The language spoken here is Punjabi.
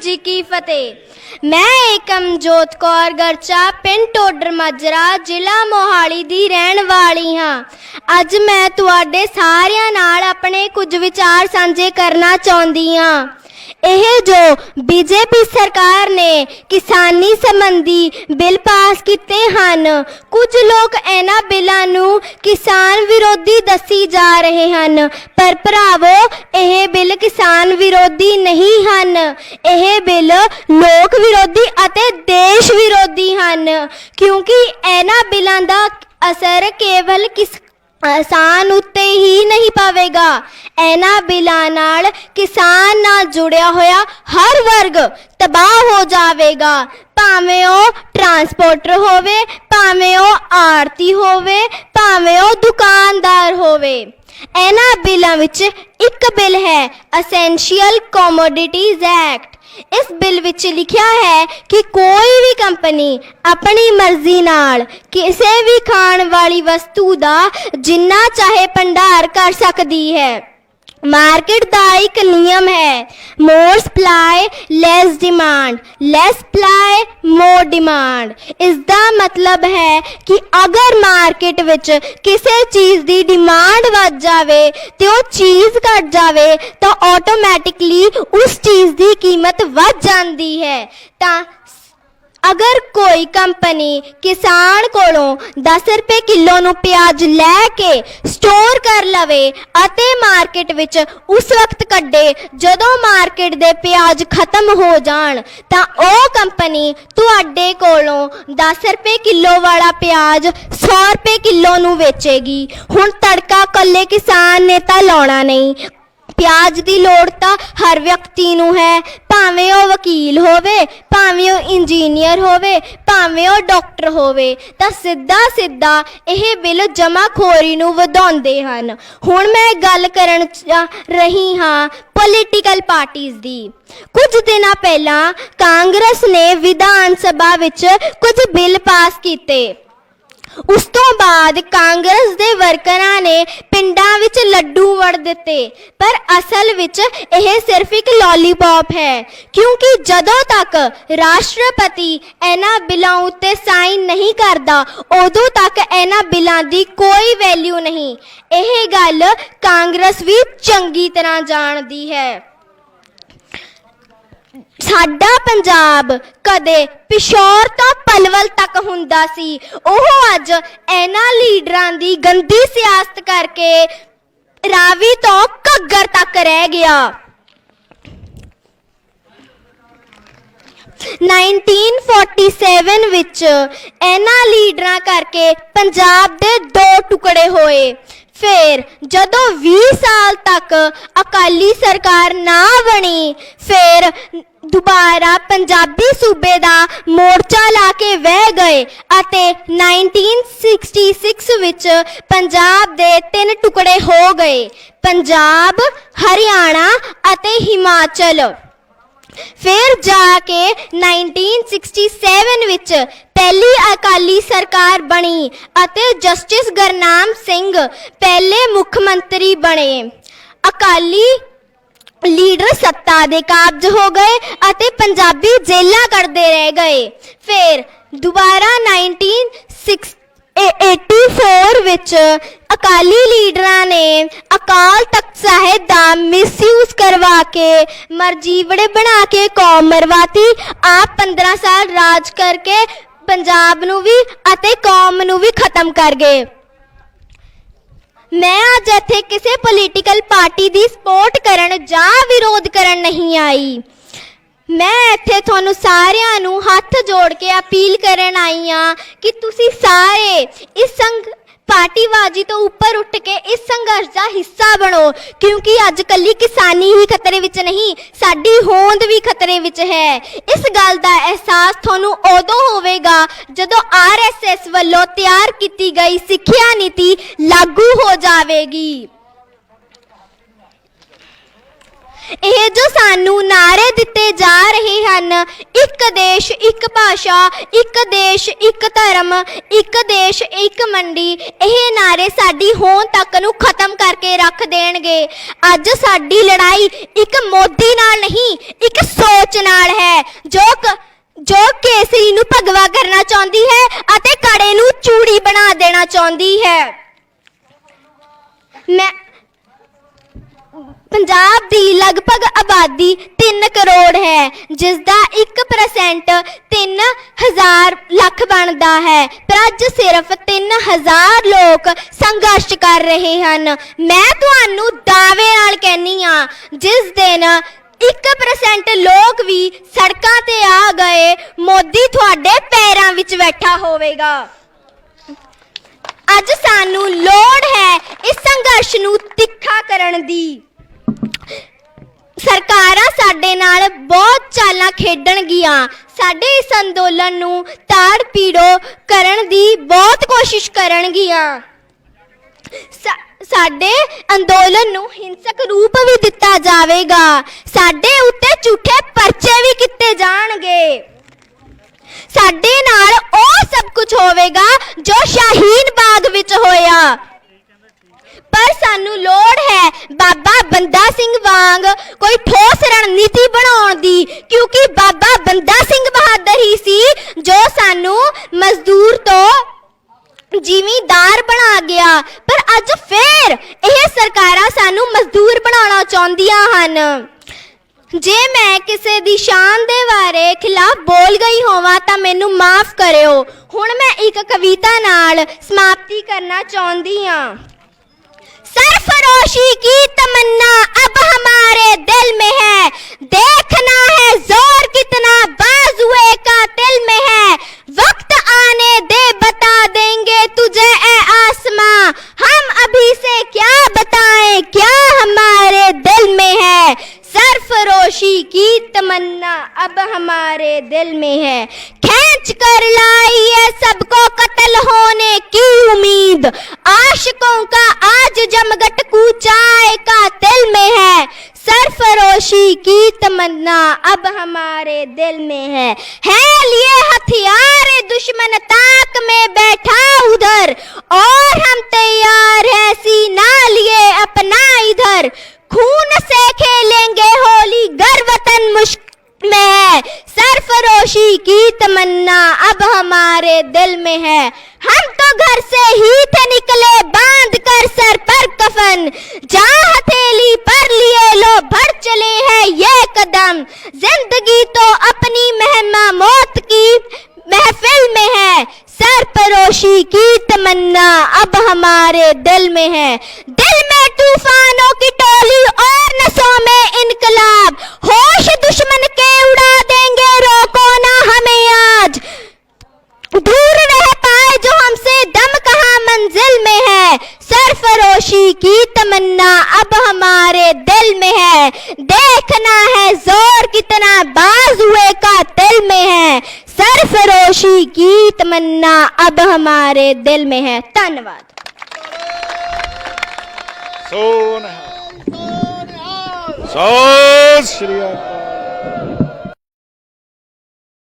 ਜੀ ਕੀ ਫਤਿਹ। ਮੈਂ ਏਕਮ ਜੋਤ ਕੌਰ ਗਰਚਾ, ਪਿੰਡ ਟੋਡਰ ਮਾਜਰਾ, ਜ਼ਿਲ੍ਹਾ ਮੋਹਾਲੀ ਦੀ ਰਹਿਣ ਵਾਲੀ ਹਾਂ। ਅੱਜ ਮੈਂ ਤੁਹਾਡੇ ਸਾਰਿਆਂ ਨਾਲ ਆਪਣੇ ਕੁਝ ਵਿਚਾਰ ਸਾਂਝੇ ਕਰਨਾ ਚਾਹੁੰਦੀ ਹਾਂ। ਇਹ ਜੋ ਬੀਜੇਪੀ ਸਰਕਾਰ ਨੇ ਕਿਸਾਨੀ ਸੰਬੰਧੀ ਬਿੱਲ ਪਾਸ ਕੀਤੇ ਹਨ, ਕੁਝ ਲੋਕ ਇਹਨਾਂ ਬਿੱਲਾਂ ਨੂੰ ਕਿਸਾਨ ਵਿਰੋਧੀ ਦੱਸੀ ਜਾ ਰਹੇ ਹਨ, ਪਰ ਭਰਾਵੋ, ਇਹ ਬਿੱਲ ਕਿਸਾਨ ਵਿਰੋਧੀ ਨਹੀਂ ਹਨ। ਇਹ ਬਿੱਲ ਲੋਕ ਵਿਰੋਧੀ ਅਤੇ ਦੇਸ਼ ਵਿਰੋਧੀ ਹਨ, ਕਿਉਂਕਿ ਇਹਨਾਂ ਬਿੱਲਾਂ ਦਾ ਅਸਰ ਕੇਵਲ ਕਿਸ ਕਿਸਾਨ ਉੱਤੇ ਹੀ ਨਹੀਂ ਪਾਵੇਗਾ। ਇਹਨਾਂ ਬਿੱਲਾਂ ਨਾਲ ਕਿਸਾਨ ਨਾਲ ਜੁੜਿਆ ਹੋਇਆ ਹਰ ਵਰਗ ਤਬਾਹ ਹੋ ਜਾਵੇਗਾ। ਭਾਵੇਂ ਉਹ ਟਰਾਂਸਪੋਰਟਰ ਹੋਵੇ, ਭਾਵੇਂ ਉਹ ਆੜਤੀ ਹੋਵੇ, ਭਾਵੇਂ ਉਹ ਦੁਕਾਨਦਾਰ ਹੋਵੇ। ਇਹਨਾਂ ਬਿੱਲਾਂ ਵਿੱਚ ਇੱਕ ਬਿੱਲ ਹੈ ਅਸੈਂਸ਼ੀਅਲ ਕਮੋਡਿਟੀਜ਼ ਐਕਟ ਇਸ ਬਿੱਲ ਵਿੱਚ ਲਿਖਿਆ ਹੈ ਕਿ ਕੋਈ ਵੀ ਕੰਪਨੀ ਆਪਣੀ ਮਰਜ਼ੀ ਨਾਲ ਕਿਸੇ ਵੀ ਖਾਣ ਵਾਲੀ ਵਸਤੂ ਦਾ ਜਿੰਨਾ ਚਾਹੇ ਭੰਡਾਰ ਕਰ ਸਕਦੀ ਹੈ। ਮਾਰਕੀਟ ਦਾ ਇੱਕ ਨਿਯਮ ਹੈ more supply less demand less supply more demand ਇਸ ਦਾ ਮਤਲਬ ਹੈ ਕਿ ਅਗਰ ਮਾਰਕੀਟ ਵਿੱਚ ਕਿਸੇ ਚੀਜ਼ ਦੀ ਡਿਮਾਂਡ ਵੱਧ ਜਾਵੇ ਤੇ ਉਹ ਚੀਜ਼ ਘਟ ਜਾਵੇ, ਤਾਂ ਆਟੋਮੈਟਿਕਲੀ ਉਸ ਚੀਜ਼ ਦੀ ਕੀਮਤ ਵੱਧ ਜਾਂਦੀ ਹੈ। ਤਾਂ ਅਗਰ ਕੋਈ ਕੰਪਨੀ ਕਿਸਾਨ ਕੋਲੋਂ 10 ਰੁਪਏ ਕਿਲੋ ਨੂੰ ਪਿਆਜ਼ ਲੈ ਕੇ ਸਟੋਰ ਕਰ ਲਵੇ ਅਤੇ ਮਾਰਕੀਟ ਵਿੱਚ ਉਸ ਵਕਤ ਕੱਢੇ ਜਦੋਂ ਮਾਰਕੀਟ ਦੇ ਪਿਆਜ਼ ਖਤਮ ਹੋ ਜਾਣ, ਤਾਂ ਉਹ ਕੰਪਨੀ ਤੁਹਾਡੇ ਕੋਲੋਂ 10 ਰੁਪਏ ਕਿਲੋ ਵਾਲਾ ਪਿਆਜ਼ 100 ਰੁਪਏ ਕਿਲੋ ਨੂੰ ਵੇਚੇਗੀ। ਹੁਣ ਤੜਕਾ ਕੱਲੇ ਕਿਸਾਨ ਨੇ ਤਾਂ ਲਾਉਣਾ ਨਹੀਂ। ਪਿਆਜ਼ ਦੀ ਲੋੜ ਤਾਂ ਹਰ ਵਿਅਕਤੀ ਨੂੰ ਹੈ। ਭਾਵੇਂ ਉਹ ਵਕੀਲ ਹੋਵੇ, ਭਾਵੇਂ ਉਹ ਇੰਜੀਨੀਅਰ ਹੋਵੇ, ਭਾਵੇਂ ਉਹ ਡਾਕਟਰ ਹੋਵੇ, ਤਾਂ ਸਿੱਧਾ ਸਿੱਧਾ ਇਹ ਬਿੱਲ ਜਮਾਖੋਰੀ ਨੂੰ ਵਧਾਉਂਦੇ ਹਨ। ਹੁਣ ਮੈਂ ਗੱਲ ਕਰਨ ਜਾ ਰਹੀ ਹਾਂ ਪੋਲੀਟੀਕਲ ਪਾਰਟੀਆਂ ਦੀ। ਕੁਝ ਦਿਨਾਂ ਪਹਿਲਾਂ ਕਾਂਗਰਸ ਨੇ ਵਿਧਾਨ ਸਭਾ ਵਿੱਚ ਕੁਝ ਬਿੱਲ ਪਾਸ ਕੀਤੇ। ਉਸ ਤੋਂ ਬਾਅਦ ਕਾਂਗਰਸ ਦੇ ਵਰਕਰਾਂ ਨੇ ਪਿੰਡਾਂ ਵਿੱਚ ਲੱਡੂ ਵੜ ਦਿੱਤੇ। ਪਰ ਅਸਲ ਵਿੱਚ ਇਹ ਸਿਰਫ ਇੱਕ ਲੋਲੀਪੌਪ ਹੈ, ਕਿਉਂਕਿ ਜਦੋਂ ਤੱਕ ਰਾਸ਼ਟਰਪਤੀ ਇਹਨਾਂ ਬਿੱਲਾਂ ਉੱਤੇ ਸਾਈਨ ਨਹੀਂ ਕਰਦਾ, ਉਦੋਂ ਤੱਕ ਇਹਨਾਂ ਬਿੱਲਾਂ ਦੀ ਕੋਈ ਵੈਲਿਊ ਨਹੀਂ। ਇਹ ਗੱਲ ਕਾਂਗਰਸ ਵੀ ਚੰਗੀ ਤਰ੍ਹਾਂ ਜਾਣਦੀ ਹੈ। ਸਾਡਾ ਪੰਜਾਬ ਕਦੇ ਪਿਸ਼ੌਰ ਤੋਂ ਪਲਵਲ ਤੱਕ ਹੁੰਦਾ ਸੀ। ਉਹ ਅੱਜ ਇਹਨਾਂ ਲੀਡਰਾਂ ਦੀ ਗੰਦੀ ਸਿਆਸਤ ਕਰਕੇ ਰਾਵੀ ਤੋਂ ਘੱਗਰ ਤੱਕ ਰਹਿ ਗਿਆ। 1947 ਵਿੱਚ ਇਹਨਾਂ ਲੀਡਰਾਂ ਕਰਕੇ ਪੰਜਾਬ ਦੇ ਦੋ ਟੁਕੜੇ ਹੋਏ। ਫਿਰ ਜਦੋਂ 20 ਸਾਲ ਤੱਕ ਅਕਾਲੀ ਸਰਕਾਰ ਨਾ ਬਣੀ, ਫਿਰ ਦੁਬਾਰਾ ਪੰਜਾਬੀ ਸੂਬੇ ਦਾ ਮੋਰਚਾ ਲਾ ਕੇ ਵਹਿ ਗਏ ਅਤੇ 1966 ਵਿੱਚ ਪੰਜਾਬ ਦੇ ਤਿੰਨ ਟੁਕੜੇ ਹੋ ਗਏ, ਪੰਜਾਬ, ਹਰਿਆਣਾ ਅਤੇ ਹਿਮਾਚਲ। ਫਿਰ ਜਾ ਕੇ 1967 ਵਿੱਚ ਪਹਿਲੀ ਅਕਾਲੀ ਸਰਕਾਰ ਬਣੀ ਅਤੇ ਜਸਟਿਸ ਗਰਨਾਮ ਸਿੰਘ ਪਹਿਲੇ ਮੁੱਖ ਮੰਤਰੀ ਬਣੇ। ਅਕਾਲੀ ਲੀਡਰ ਸੱਤਾ ਦੇ ਕਾਬਜ ਹੋ ਗਏ ਅਤੇ ਪੰਜਾਬੀ ਜੇਲਾਂ ਕਰਦੇ ਰਹਿ ਗਏ। ਫਿਰ ਦੁਬਾਰਾ 1984 ਵਿੱਚ ਅਕਾਲੀ ਲੀਡਰਾਂ ਨੇ ਅਕਾਲ ਤਖਤ ਸਾਹਿਬ ਦਾ ਮਿਸਯੂਜ਼ ਕਰਵਾ ਕੇ ਮਰਜੀਵੜੇ ਬਣਾ ਕੇ ਕੌਮ ਮਰਵਾਤੀ। ਆਪ 15 ਸਾਲ ਰਾਜ ਕਰਕੇ ਪੰਜਾਬ ਨੂੰ ਵੀ ਅਤੇ ਕੌਮ ਨੂੰ ਵੀ ਖਤਮ ਕਰ ਗਏ। ਮੈਂ ਅੱਜ ਇੱਥੇ ਕਿਸੇ ਪੋਲੀਟੀਕਲ ਪਾਰਟੀ ਦੀ ਸਪੋਰਟ ਕਰਨ ਜਾਂ ਵਿਰੋਧ ਕਰਨ ਨਹੀਂ ਆਈ। ਮੈਂ ਇੱਥੇ ਤੁਹਾਨੂੰ ਸਾਰਿਆਂ ਨੂੰ ਹੱਥ ਜੋੜ ਕੇ ਅਪੀਲ ਕਰਨ ਆਈ ਆ ਕਿ ਤੁਸੀਂ ਸਾਰੇ ਇਸ ਸੰਗ ਪਾਰਟੀਬਾਜ਼ੀ ਤੋਂ ਉੱਪਰ ਉੱਠ ਕੇ ਇਸ ਸੰਘਰਸ਼ ਦਾ ਹਿੱਸਾ ਬਣੋ, ਕਿਉਂਕਿ ਅੱਜ ਕੱਲੀ ਕਿਸਾਨੀ ਹੀ ਖਤਰੇ ਵਿੱਚ ਨਹੀਂ, ਸਾਡੀ ਹੋਂਦ ਵੀ ਖਤਰੇ ਵਿੱਚ ਹੈ। ਇਸ ਗੱਲ ਦਾ ਅਹਿਸਾਸ ਤੁਹਾਨੂੰ ਉਦੋਂ ਹੋਵੇਗਾ ਜਦੋਂ ਆਰਐਸਐਸ ਵੱਲੋਂ ਤਿਆਰ ਕੀਤੀ ਗਈ ਸਿੱਖਿਆ ਨੀਤੀ ਲਾਗੂ ਹੋ ਜਾਵੇਗੀ। ਇਹ ਜੋ ਸਾਨੂੰ ਨਾਰੇ ਦਿੱਤੇ ਜਾ ਰਹੇ ਹਨ, ਇੱਕ ਦੇਸ਼, ਇੱਕ ਭਾਸ਼ਾ, ਇੱਕ ਦੇਸ਼, ਇੱਕ ਧਰਮ, ਇੱਕ ਦੇਸ਼, ਇੱਕ ਮੰਡੀ, ਇਹ ਨਾਰੇ ਸਾਡੀ ਹੋਂਦ ਤੱਕ ਨੂੰ ਖਤਮ ਕਰਕੇ ਰੱਖ ਦੇਣਗੇ। ਅੱਜ ਸਾਡੀ ਲੜਾਈ ਇੱਕ ਮੋਦੀ ਨਾਲ ਨਹੀਂ, ਇੱਕ ਸੋਚ ਨਾਲ ਹੈ, ਜੋ ਜੋ ਕੇਸਰੀ ਨੂੰ ਭਗਵਾ ਕਰਨਾ ਚਾਹੁੰਦੀ ਹੈ ਅਤੇ ਕੜੇ ਨੂੰ ਚੂੜੀ ਬਣਾ ਦੇਣਾ ਚਾਹੁੰਦੀ ਹੈ। ਮੈਂ ਪੰਜਾਬ ਦੀ ਲਗਭਗ ਆਬਾਦੀ 3 ਕਰੋੜ ਹੈ ਜਿਸ ਦਾ 1% 3000 ਲੱਖ ਬਣਦਾ ਹੈ। ਪਰ ਅੱਜ ਸਿਰਫ 3000 ਲੋਕ ਸੰਘਰਸ਼ ਕਰ ਰਹੇ ਹਨ। ਮੈਂ ਤੁਹਾਨੂੰ ਦਾਅਵੇ ਨਾਲ ਕਹਿੰਨੀ ਆ ਜਿਸ ਦਿਨ 1% ਲੋਕ ਵੀ ਸੜਕਾਂ ਤੇ ਆ ਗਏ, ਮੋਦੀ ਤੁਹਾਡੇ ਪੈਰਾਂ ਵਿੱਚ ਬੈਠਾ ਹੋਵੇਗਾ। ਅੱਜ ਸਾਨੂੰ ਲੋੜ ਹੈ ਇਸ ਸੰਘਰਸ਼ ਨੂੰ ਤਿੱਖਾ ਕਰਨ ਦੀ। ਸਰਕਾਰਾਂ ਸਾਡੇ ਨਾਲ ਬਹੁਤ ਚਾਲਾਂ ਖੇਡਣਗੀਆਂ। ਸਾਡੇ ਇਸ ਅੰਦੋਲਨ ਨੂੰ ਤਾੜ ਪੀੜੋ ਕਰਨ ਦੀ ਬਹੁਤ ਕੋਸ਼ਿਸ਼ ਕਰਨਗੀਆਂ। ਸਾਡੇ ਅੰਦੋਲਨ ਨੂੰ ਹਿੰਸਕ ਰੂਪ ਵੀ ਦਿੱਤਾ ਜਾਵੇਗਾ। ਸਾਡੇ ਉੱਤੇ ਝੂਠੇ ਪਰਚੇ ਵੀ ਕੀਤੇ ਜਾਣਗੇ। ਸਾਡੇ ਨਾਲ ਉਹ ਸਭ ਕੁਝ ਹੋਵੇਗਾ ਜੋ ਸ਼ਾਹੀਨ ਬਾਗ ਵਿੱਚ ਹੋਇਆ। ਪਰ ਸਾਨੂੰ ਲੋੜ ਹੈ ਬਾਬਾ ਬੰਦਾ ਸਿੰਘ ਵਾਂਗ ਕੋਈ ਠੋਸ ਰਣਨੀਤੀ ਬਣਾਉਣ ਦੀ, ਕਿਉਂਕਿ ਬਾਬਾ ਬੰਦਾ ਸਿੰਘ ਬਹਾਦਰ ਹੀ ਸੀ ਜੋ ਸਾਨੂੰ ਮਜ਼ਦੂਰ ਤੋਂ ਜ਼ਿਮੀਂਦਾਰ ਬਣਾ ਗਿਆ। ਪਰ ਅੱਜ ਫੇਰ ਇਹ ਸਰਕਾਰਾਂ ਸਾਨੂੰ ਮਜ਼ਦੂਰ ਬਣਾਉਣਾ ਚਾਹੁੰਦੀਆਂ ਹਨ। ਜੇ ਮੈਂ ਕਿਸੇ ਦੀ ਸ਼ਾਨ ਦੇ ਬਾਰੇ ਖਿਲਾਫ ਬੋਲ ਗਈ ਹੋਵਾਂ ਤਾਂ ਮੈਨੂੰ ਮਾਫ ਕਰਿਓ। ਹੁਣ ਮੈਂ ਇੱਕ ਕਵਿਤਾ ਨਾਲ ਸਮਾਪਤੀ ਕਰਨਾ ਚਾਹੁੰਦੀ ਹਾਂ। سرفروشی کی تمنا اب ہمارے دل میں ہے۔ دیکھنا ہے زور کتنا بازوے کا دل میں ہے۔ وقت آنے دے، بتا دیں گے تجھے اے آسماں۔ ہم ابھی سے کیا بتائیں، کیا ہمارے دل میں ہے؟ سرفروشی کی تمنا اب ہمارے دل میں ہے۔ کھینچ کر لائی ہے سب کو قتل ہونے کی امید۔ عاشقوں کا آج جمگٹ کوچائے کا تل میں ہے۔ سرفروشی کی تمنا اب ہمارے دل میں ہے۔ ہے لیے ہتھیار دشمن تاک میں بیٹھا ادھر۔ اور ہم تیار ہے سینہ لیے اپنا ادھر۔ خون سے کھیلیں گے ہولی زندگی تو اپنی مہمہ موت کی محفل میں ہے۔ سر پروشی کی تمنا اب ہمارے دل میں ہے۔ دل میں طوفانوں کی ٹولی اور نسوں میں انقلاب۔ ہوش دشمن کے اڑا خوشی کی تمنا اب ہمارے دل میں ہے۔ دھنیواد۔ سو نہال سو شری